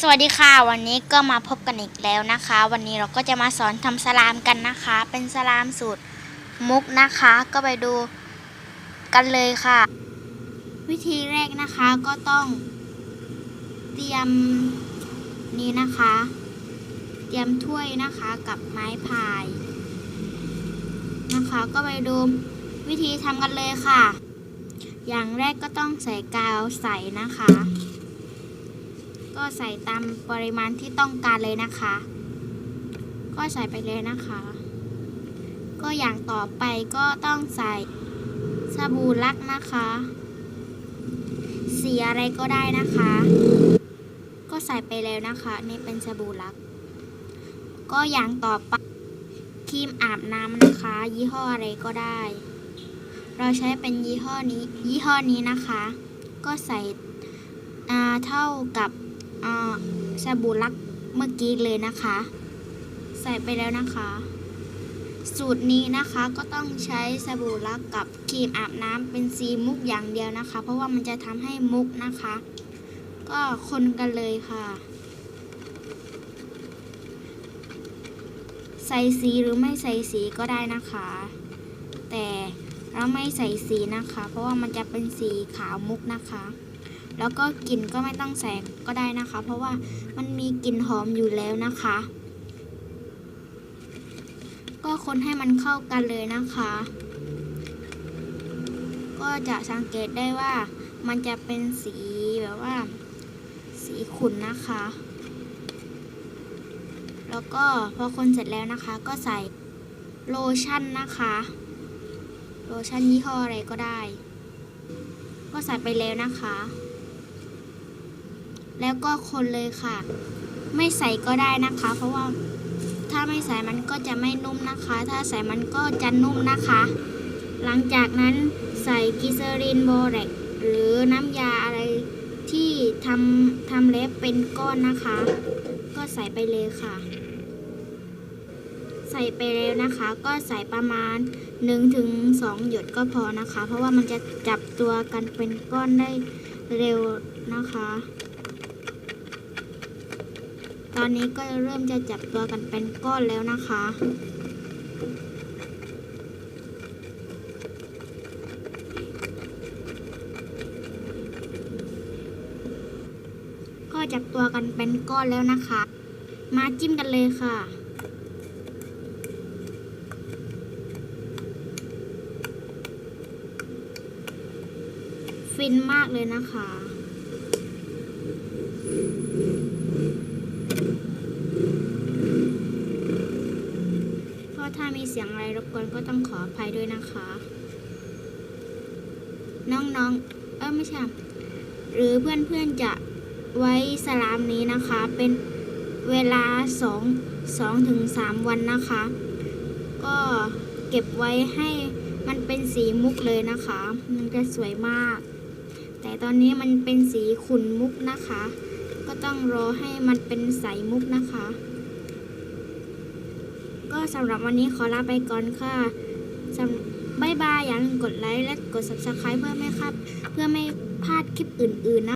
สวัสดีค่ะวันนี้ก็มาพบกันอีกแล้วนะคะ วันนี้เราก็จะมาสอนทำสลามกันนะคะ เป็นสลามสูตรมุกนะคะ ก็ไปดูกันเลยค่ะ วิธีแรกนะคะก็ต้อง เตรียมนี้นะคะ เตรียมถ้วยนะคะกับไม้พาย นะคะ ก็ไปดูวิธีทำกันเลยค่ะ อย่างแรกก็ต้องใส่กาวใส่นะคะ ก็ใส่ตามปริมาณที่ต้องการเลยนะคะ ก็ใส่ไปเลยนะคะ ก็อย่างต่อไปก็ต้องใส่สบู่ลักนะคะ สีอะไรก็ได้นะคะ ก็ใส่ไปแล้วนะคะ นี่เป็นสบู่ลัก ก็อย่างต่อไปครีมอาบน้ำนะคะ ยี่ห้ออะไรก็ได้ เราใช้เป็นยี่ห้อนี้ยี่ห้อนี้นะคะ ก็ใส่เท่ากับ สบู่ลักเมื่อกี้เลยนะคะ ใส่ไปแล้วนะคะ สูตรนี้นะคะก็ต้องใช้สบู่ลักกับครีมอาบน้ำเป็นสีมุกอย่างเดียวนะคะ เพราะว่ามันจะทำให้มุกนะคะ ก็คนกันเลยค่ะ ใส่สีหรือไม่ใส่สีก็ได้นะคะ แต่เราไม่ใส่สีนะคะ เพราะว่ามันจะเป็นสีขาวมุกนะคะ แล้วก็กลิ่นก็ไม่ต้องใส่ก็ได้นะคะ เพราะว่ามันมีกลิ่นหอมอยู่แล้วนะคะ ก็คนให้มันเข้ากันเลยนะคะ ก็จะสังเกตได้ว่ามันจะเป็นสีแบบว่า สีขุ่นนะคะ แล้วก็พอคนเสร็จแล้วนะคะ ก็ใส่โลชั่นนะคะ โลชั่นยี่ห้ออะไรก็ได้ ก็ใส่ไปแล้วนะคะ แล้วก็คนเลยค่ะ ไม่ใส่ก็ได้นะคะ เพราะว่าถ้าไม่ใส่มันก็จะไม่นุ่มนะคะ ถ้าใส่มันก็จะนุ่มนะคะ หลังจากนั้นใส่กิเซอรินโบแรกหรือน้ำยาอะไรที่ทำทำเล็บเป็นก้อนนะคะ ก็ใส่ไปเลยค่ะ ใส่ไปแล้วนะคะ ก็ใส่ประมาณ 1-2 หยดก็พอนะคะ เพราะว่ามันจะจับตัวกันเป็นก้อนได้เร็วนะคะ ตอนนี้ก็เริ่มจะจับตัวกันเป็นก้อนแล้วนะคะ ก็จับตัวกันเป็นก้อนแล้วนะคะ มาจิ้มกันเลยค่ะฟินมากเลยนะคะ ก็ ถ้ามีเสียงอะไรรบกวนก็ต้องขออภัยด้วยนะคะ น้องๆ เออไม่ใช่ หรือเพื่อนๆจะไว้สลามนี้นะคะ เป็นเวลา 2 2ถึง3วันนะคะ ก็เก็บไว้ให้มันเป็นสีมุกเลยนะคะ มันจะสวยมาก แต่ตอนนี้มันเป็นสีขุ่นมุกนะคะ ก็ต้องรอให้มันเป็นใสมุกนะคะ ก็สำหรับวันนี้ขอลาไปก่อนค่ะบายบายอย่าลืมกดไลค์และกด subscribe เพื่อไม่ครับ เพื่อไม่พลาดคลิปอื่นๆนะ